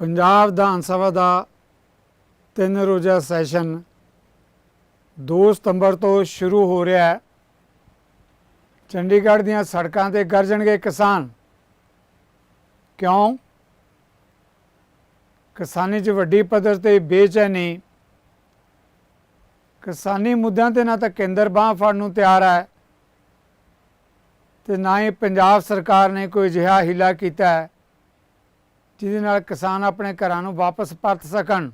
ਪੰਜਾਬ ਵਿਧਾਨ ਸਭਾ ਦਾ ਤਿੰਨ ਰੋਜ਼ਾ ਸੈਸ਼ਨ 2 ਸਤੰਬਰ ਤੋਂ ਸ਼ੁਰੂ ਹੋ ਰਿਹਾ ਹੈ। ਚੰਡੀਗੜ੍ਹ ਦੀਆਂ ਸੜਕਾਂ ਤੇ ਗਰਜਣਗੇ ਕਿਸਾਨ। ਕਿਉਂ? ਕਿਸਾਨੀ 'ਚ ਵੱਡੀ ਪੱਧਰ ਤੇ ਬੇਚੈਨੀ। ਕਿਸਾਨੀ ਮੁੱਦਿਆਂ ਤੇ ਨਾ ਤਾਂ ਕੇਂਦਰ ਬਾਂਹ ਫੜਨ ਨੂੰ ਤਿਆਰ ਹੈ ਤੇ ਨਾ ਹੀ ਪੰਜਾਬ ਸਰਕਾਰ ਨੇ ਕੋਈ ਅਜਿਹਾ ਹੀਲਾ ਕੀਤਾ ਹੈ। ਜਿਹਦੇ ਨਾਲ ਕਿਸਾਨ ਆਪਣੇ ਘਰਾਂ ਨੂੰ ਵਾਪਸ ਪਰਤ ਸਕਣ।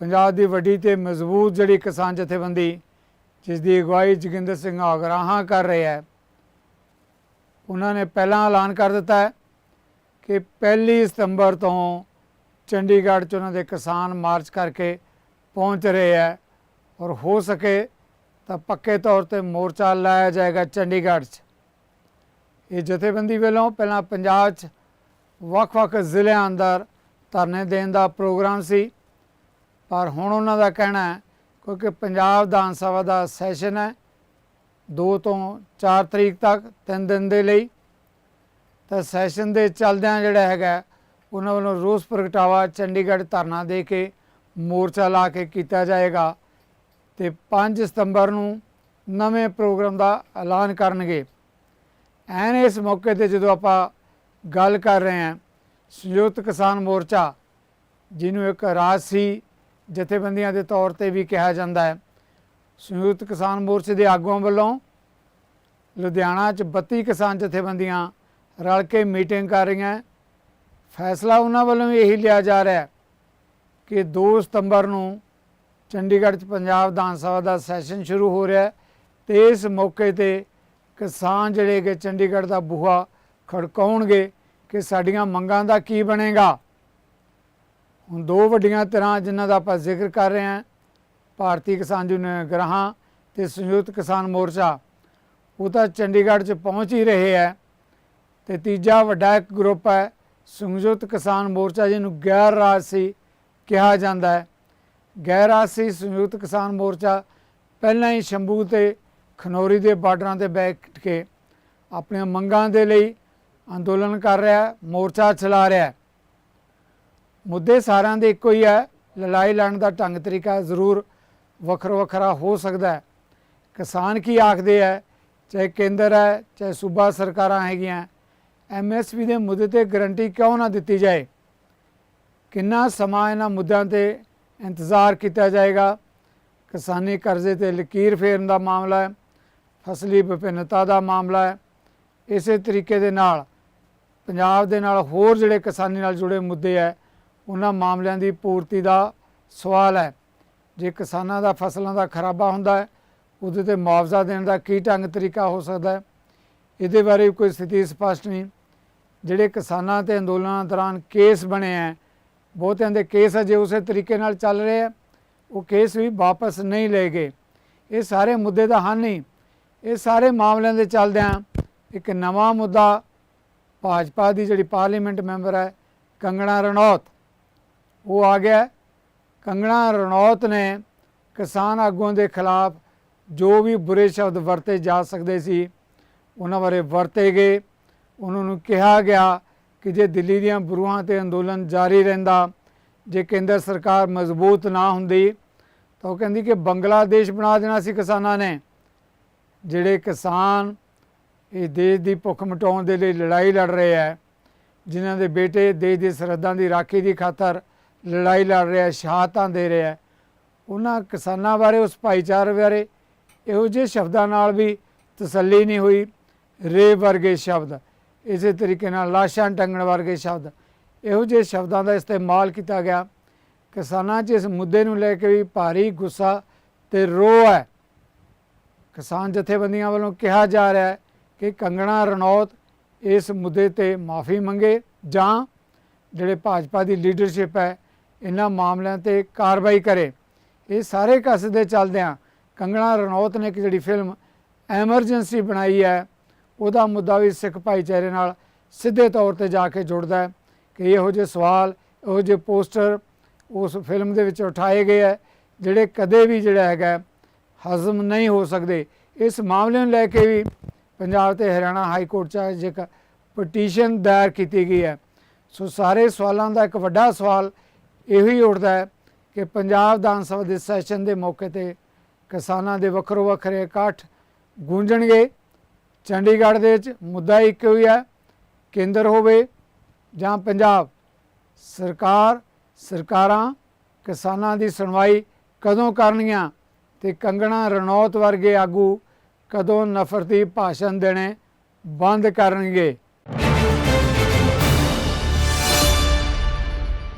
ਪੰਜਾਬ ਦੀ ਵੱਡੀ ਤੇ ਮਜ਼ਬੂਤ ਜਿਹੜੀ ਕਿਸਾਨ ਜਥੇਬੰਦੀ ਜਿਸ ਦੀ ਅਗਵਾਈ ਜੋਗਿੰਦਰ ਸਿੰਘ ਆਗਰਾਹਾਂ ਕਰ ਰਿਹਾ ਹੈ, ਉਹਨਾਂ ਨੇ ਪਹਿਲਾਂ ਐਲਾਨ ਕਰ ਦਿੱਤਾ ਹੈ ਕਿ ਪਹਿਲੀ ਸਤੰਬਰ ਤੋਂ ਚੰਡੀਗੜ੍ਹ 'ਚ ਉਹਨਾਂ ਦੇ ਕਿਸਾਨ ਮਾਰਚ ਕਰਕੇ ਪਹੁੰਚ ਰਹੇ ਹੈ ਔਰ ਹੋ ਸਕੇ ਤਾਂ ਪੱਕੇ ਤੌਰ ਤੇ ਮੋਰਚਾ ਲਾਇਆ ਜਾਏਗਾ ਚੰਡੀਗੜ੍ਹ 'ਚ। ਇਹ ਜਥੇਬੰਦੀ ਵੱਲੋਂ ਪਹਿਲਾਂ ਪੰਜਾਬ 'ਚ ਵੱਖ-ਵੱਖ ਜ਼ਿਲ੍ਹਿਆਂ ਅੰਦਰ ਧਰਨੇ ਦੇਣ ਦਾ ਪ੍ਰੋਗਰਾਮ ਸੀ। ਪਰ ਹੁਣ ਉਹਨਾਂ ਦਾ ਕਹਿਣਾ ਹੈ, ਕਿਉਂਕਿ ਪੰਜਾਬ ਵਿਧਾਨ ਸਭਾ ਦਾ ਸੈਸ਼ਨ ਹੈ 2 ਤੋਂ 4 ਤਰੀਕ ਤੱਕ, ਤਿੰਨ ਦਿਨ ਦੇ ਲਈ। ਤਾਂ ਸੈਸ਼ਨ ਦੇ ਚੱਲਦਿਆਂ ਜਿਹੜਾ ਹੈਗਾ, ਉਹਨਾਂ ਵੱਲੋਂ ਰੋਸ ਪ੍ਰਗਟਾਵਾ ਚੰਡੀਗੜ੍ਹ ਧਰਨਾ ਦੇ ਕੇ ਮੋਰਚਾ ਲਾ ਕੇ ਕੀਤਾ ਜਾਏਗਾ ਤੇ 5 ਸਤੰਬਰ ਨੂੰ ਨਵੇਂ ਪ੍ਰੋਗਰਾਮ ਦਾ ਐਲਾਨ ਕਰਨਗੇ। ਐਨ ਇਸ ਮੌਕੇ ਤੇ ਜਦੋਂ ਆਪਾਂ ਗੱਲ ਕਰ ਰਹੇ ਹਾਂ। ਸੰਯੁਕਤ ਕਿਸਾਨ ਮੋਰਚਾ, ਜਿਹਨੂੰ ਇੱਕ ਰਾਜਸੀ ਜਥੇਬੰਦੀਆਂ ਦੇ ਤੌਰ ਤੇ ਵੀ ਕਿਹਾ ਜਾਂਦਾ ਹੈ। ਸੰਯੁਕਤ ਕਿਸਾਨ ਮੋਰਚੇ ਦੇ ਆਗੂਆਂ ਵੱਲੋਂ ਲੁਧਿਆਣਾ 'ਚ 32 ਕਿਸਾਨ ਜਥੇਬੰਦੀਆਂ ਰਲ ਕੇ ਮੀਟਿੰਗ ਕਰ ਰਹੀਆਂ ਫੈਸਲਾ ਉਹਨਾਂ ਵੱਲੋਂ ਇਹੀ ਲਿਆ ਜਾ ਰਿਹਾ ਹੈ ਕਿ 2 ਸਤੰਬਰ ਨੂੰ ਚੰਡੀਗੜ੍ਹ 'ਚ ਪੰਜਾਬ ਵਿਧਾਨ ਸਭਾ ਦਾ ਸੈਸ਼ਨ ਸ਼ੁਰੂ ਹੋ ਰਿਹਾ ਹੈ ਤੇ ਇਸ ਮੌਕੇ ਤੇ ਕਿਸਾਨ ਜਿਹੜੇ ਕਿ ਚੰਡੀਗੜ੍ਹ ਦਾ ਬੂਹਾ ਖੜਕਾਉਣਗੇ ਕਿ ਸਾਡੀਆਂ ਮੰਗਾਂ ਦਾ ਕੀ ਬਣੇਗਾ। ਹੁਣ ਦੋ ਵੱਡੀਆਂ ਤਰ੍ਹਾਂ ਜਿਨ੍ਹਾਂ ਦਾ ਆਪਾਂ ਜ਼ਿਕਰ ਕਰ ਰਹੇ ਹਾਂ, ਭਾਰਤੀ ਕਿਸਾਨ ਯੂਨੀਅਨ ਗ੍ਰਾਹਾਂ ਤੇ ਸੰਯੁਕਤ ਕਿਸਾਨ ਮੋਰਚਾ, ਉਹ ਤਾਂ ਚੰਡੀਗੜ੍ਹ 'ਚ ਪਹੁੰਚ ਹੀ ਰਹੇ ਹੈ ਤੇ ਤੀਜਾ ਵੱਡਾ ਇੱਕ ਗਰੁੱਪ ਹੈ, ਸੰਯੁਕਤ ਕਿਸਾਨ ਮੋਰਚਾ, ਜਿਹਨੂੰ ਗੈਰ ਰਾਜਸੀ ਕਿਹਾ ਜਾਂਦਾ ਹੈ। ਗੈਰ ਰਾਜਸੀ ਸੰਯੁਕਤ ਕਿਸਾਨ ਮੋਰਚਾ ਪਹਿਲਾਂ ਹੀ ਸ਼ੰਭੂ ਤੇ ਖਨੌਰੀ ਦੇ ਬਾਰਡਰਾਂ ਤੇ ਬੈਠ ਕੇ ਆਪਣੀਆਂ ਮੰਗਾਂ ਦੇ ਲਈ ਅੰਦੋਲਨ ਕਰ ਰਿਹਾ, ਮੋਰਚਾ ਚਲਾ ਰਿਹਾ। ਮੁੱਦੇ ਸਾਰਿਆਂ ਦੇ ਇੱਕੋ ਹੀ ਹੈ ਲੜਾਈ ਲੜਨ ਦਾ ਢੰਗ ਤਰੀਕਾ ਜ਼ਰੂਰ ਵੱਖਰਾ ਵੱਖਰਾ ਹੋ ਸਕਦਾ ਹੈ। ਕਿਸਾਨ ਕੀ ਆਖਦੇ ਹੈ ਚਾਹੇ ਕੇਂਦਰ ਹੈ, ਚਾਹੇ ਸੂਬਾ ਸਰਕਾਰਾਂ ਹੈਗੀਆਂ। ਐਮਐਸਪੀ ਦੇ ਮੁੱਦੇ ਤੇ ਗਰੰਟੀ ਕਿਉਂ ਨਾ ਦਿੱਤੀ ਜਾਏ? ਕਿੰਨਾ ਸਮਾਂ ਇਹਨਾਂ ਮੁੱਦਿਆਂ ਤੇ ਇੰਤਜ਼ਾਰ ਕੀਤਾ ਜਾਏਗਾ? ਕਿਸਾਨੀ ਕਰਜ਼ੇ ਤੇ ਲਕੀਰ ਫੇਰਨ ਦਾ ਮਾਮਲਾ ਹੈ, ਫਸਲੀ ਵਿਭਿੰਨਤਾ ਦਾ ਮਾਮਲਾ ਹੈ। ਇਸੇ ਤਰੀਕੇ ਦੇ ਨਾਲ ਪੰਜਾਬ ਦੇ ਨਾਲ ਹੋਰ ਜਿਹੜੇ ਕਿਸਾਨੀ ਨਾਲ ਜੁੜੇ ਮੁੱਦੇ ਹੈ ਉਹਨਾਂ ਮਾਮਲਿਆਂ ਦੀ ਪੂਰਤੀ ਦਾ ਸਵਾਲ ਹੈ ਜੇ ਕਿਸਾਨਾਂ ਦਾ ਫਸਲਾਂ ਦਾ ਖਰਾਬਾ ਹੁੰਦਾ ਹੈ ਉਹਦੇ ਤੇ ਮੁਆਵਜ਼ਾ ਦੇਣ ਦਾ ਕੀ ਢੰਗ ਤਰੀਕਾ ਹੋ ਸਕਦਾ ਹੈ ਇਹਦੇ ਬਾਰੇ ਕੋਈ ਸਥਿਤੀ ਸਪਸ਼ਟ ਨਹੀਂ। ਜਿਹੜੇ ਕਿਸਾਨਾਂ ਤੇ ਅੰਦੋਲਨਾਂ ਦੌਰਾਨ ਕੇਸ ਬਣੇ ਹੈ ਬਹੁਤਿਆਂ ਦੇ ਕੇਸ ਅਜੇ ਉਸੇ ਤਰੀਕੇ ਨਾਲ ਚੱਲ ਰਹੇ ਆ ਉਹ ਕੇਸ ਵੀ ਵਾਪਸ ਨਹੀਂ ਲਏ ਗਏ। ਇਹ ਸਾਰੇ ਮੁੱਦੇ ਦਾ ਹੱਲ ਨਹੀਂ। ਇਹ ਸਾਰੇ ਮਾਮਲਿਆਂ ਦੇ ਚੱਲਦਿਆਂ ਇੱਕ ਨਵਾਂ ਮੁੱਦਾ ਭਾਜਪਾ ਦੀ ਜਿਹੜੀ ਪਾਰਲੀਮੈਂਟ ਮੈਂਬਰ ਹੈ, ਕੰਗਣਾ ਰਣੌਤ। ਉਹ ਆ ਗਿਆ। ਕੰਗਣਾ ਰਣੌਤ ਨੇ ਕਿਸਾਨ ਆਗੂਆਂ ਦੇ ਖਿਲਾਫ ਜੋ ਵੀ ਬੁਰੇ ਸ਼ਬਦ ਵਰਤੇ ਜਾ ਸਕਦੇ ਸੀ, ਉਹਨਾਂ ਬਾਰੇ ਵਰਤੇ ਗਏ। ਉਹਨਾਂ ਨੂੰ ਕਿਹਾ ਗਿਆ ਕਿ ਜੇ ਦਿੱਲੀ ਦੀਆਂ ਬਰੂਹਾਂ ਤੇ ਅੰਦੋਲਨ ਜਾਰੀ ਰਹਿੰਦਾ, ਜੇ ਕੇਂਦਰ ਸਰਕਾਰ ਮਜ਼ਬੂਤ ਨਾ ਹੁੰਦੀ, ਤਾਂ ਉਹ ਕਹਿੰਦੀ ਕਿ ਬੰਗਲਾਦੇਸ਼ ਬਣਾ ਦੇਣਾ ਸੀ ਕਿਸਾਨਾਂ ਨੇ, ਜਿਹੜੇ ਕਿਸਾਨ ਇਹ ਦੇਸ਼ ਦੀ ਭੁੱਖ ਮਿਟਾਉਣ ਦੇ ਲਈ ਲੜਾਈ ਲੜ ਰਹੇ ਹੈ। ਜਿਨ੍ਹਾਂ ਦੇ ਬੇਟੇ ਦੇਸ਼ ਦੇ ਸਰਹੱਦਾਂ ਦੀ ਰਾਖੀ ਦੀ ਖਾਤਰ ਲੜਾਈ ਲੜ ਰਿਹਾ ਸ਼ਹਾਦਤਾਂ ਦੇ ਰਿਹਾ ਹੈ, ਉਹਨਾਂ ਕਿਸਾਨਾਂ ਬਾਰੇ ਉਸ ਭਾਈਚਾਰੇ ਬਾਰੇ ਇਹੋ ਜਿਹੇ ਸ਼ਬਦਾਂ ਨਾਲ ਵੀ ਤਸੱਲੀ ਨਹੀਂ ਹੋਈ। ਰੇ ਵਰਗੇ ਸ਼ਬਦ ਇਸੇ ਤਰੀਕੇ ਨਾਲ ਲਾਸ਼ਾਂ ਟੰਗਣ ਵਰਗੇ ਸ਼ਬਦ ਇਹੋ ਜਿਹੇ ਸ਼ਬਦਾਂ ਦਾ ਇਸਤੇਮਾਲ ਕੀਤਾ ਗਿਆ। ਕਿਸਾਨਾਂ 'ਚ ਇਸ ਮੁੱਦੇ ਨੂੰ ਲੈ ਕੇ ਵੀ ਭਾਰੀ ਗੁੱਸਾ ਤੇ ਰੋਹ ਹੈ। ਕਿਸਾਨ ਜਥੇਬੰਦੀਆਂ ਵੱਲੋਂ ਕਿਹਾ ਜਾ ਰਿਹਾ ਹੈ ਕਿ ਕੰਗਣਾ ਰਣੌਤ ਇਸ ਮੁੱਦੇ ਤੇ ਮਾਫੀ ਮੰਗੇ ਜਾਂ ਜਿਹੜੇ ਭਾਜਪਾ ਦੀ ਲੀਡਰਸ਼ਿਪ ਹੈ, ਇਹਨਾਂ ਮਾਮਲਿਆਂ ਤੇ ਕਾਰਵਾਈ ਕਰੇ। ਇਹ ਸਾਰੇ ਕਸਦੇ ਚੱਲਦਿਆਂ ਕੰਗਣਾ ਰਣੌਤ ਨੇ ਇੱਕ ਜਿਹੜੀ ਫਿਲਮ ਐਮਰਜੈਂਸੀ ਬਣਾਈ ਹੈ, ਉਹਦਾ ਮੁੱਦਾ ਵੀ ਸਿੱਖ ਭਾਈਚਾਰੇ ਨਾਲ ਸਿੱਧੇ ਤੌਰ ਤੇ ਜਾ ਕੇ ਜੁੜਦਾ ਹੈ ਕਿ ਇਹੋ ਜਿਹੇ ਸਵਾਲ, ਇਹੋ ਜਿਹੇ ਪੋਸਟਰ ਉਸ ਫਿਲਮ ਦੇ ਵਿੱਚ ਉਠਾਏ ਗਏ ਹੈ, ਜਿਹੜੇ ਕਦੇ ਵੀ ਜਿਹੜਾ ਹੈਗਾ ਹਜ਼ਮ ਨਹੀਂ ਹੋ ਸਕਦੇ। ਇਸ ਮਾਮਲੇ ਨੂੰ ਲੈ ਕੇ ਵੀ ਪੰਜਾਬ ਤੇ ਹਰਿਆਣਾ ਹਾਈ ਕੋਰਟ 'ਚ ਅੱਜ ਇੱਕ ਪਟੀਸ਼ਨ ਦਾਇਰ ਕੀਤੀ ਗਈ ਹੈ। ਸੋ ਸਾਰੇ ਸਵਾਲਾਂ ਦਾ ਇੱਕ ਵੱਡਾ ਸਵਾਲ ਇਹੋ ਹੀ ਉੱਠਦਾ ਹੈ ਕਿ ਪੰਜਾਬ ਵਿਧਾਨ ਸਭਾ ਦੇ ਸੈਸ਼ਨ ਦੇ ਮੌਕੇ ਤੇ ਕਿਸਾਨਾਂ ਦੇ ਵੱਖਰੋ ਵੱਖਰੇ ਇਕੱਠ ਗੂੰਜਣਗੇ। ਚੰਡੀਗੜ੍ਹ ਦੇ ਵਿੱਚ ਮੁੱਦਾ ਇੱਕੋ ਹੀ ਹੈ, ਕੇਂਦਰ ਹੋਵੇ ਜਾਂ ਪੰਜਾਬ, ਸਰਕਾਰ, ਸਰਕਾਰਾਂ ਕਿਸਾਨਾਂ ਦੀ ਸੁਣਵਾਈ ਕਦੋਂ ਕਰਨਗੀਆਂ ਤੇ ਕੰਗਣਾ ਰਣੌਤ ਵਰਗੇ ਆਗੂ ਕਦੋਂ ਨਫ਼ਰਤੀ ਭਾਸ਼ਣ ਦੇਣੇ ਬੰਦ ਕਰਨਗੇ?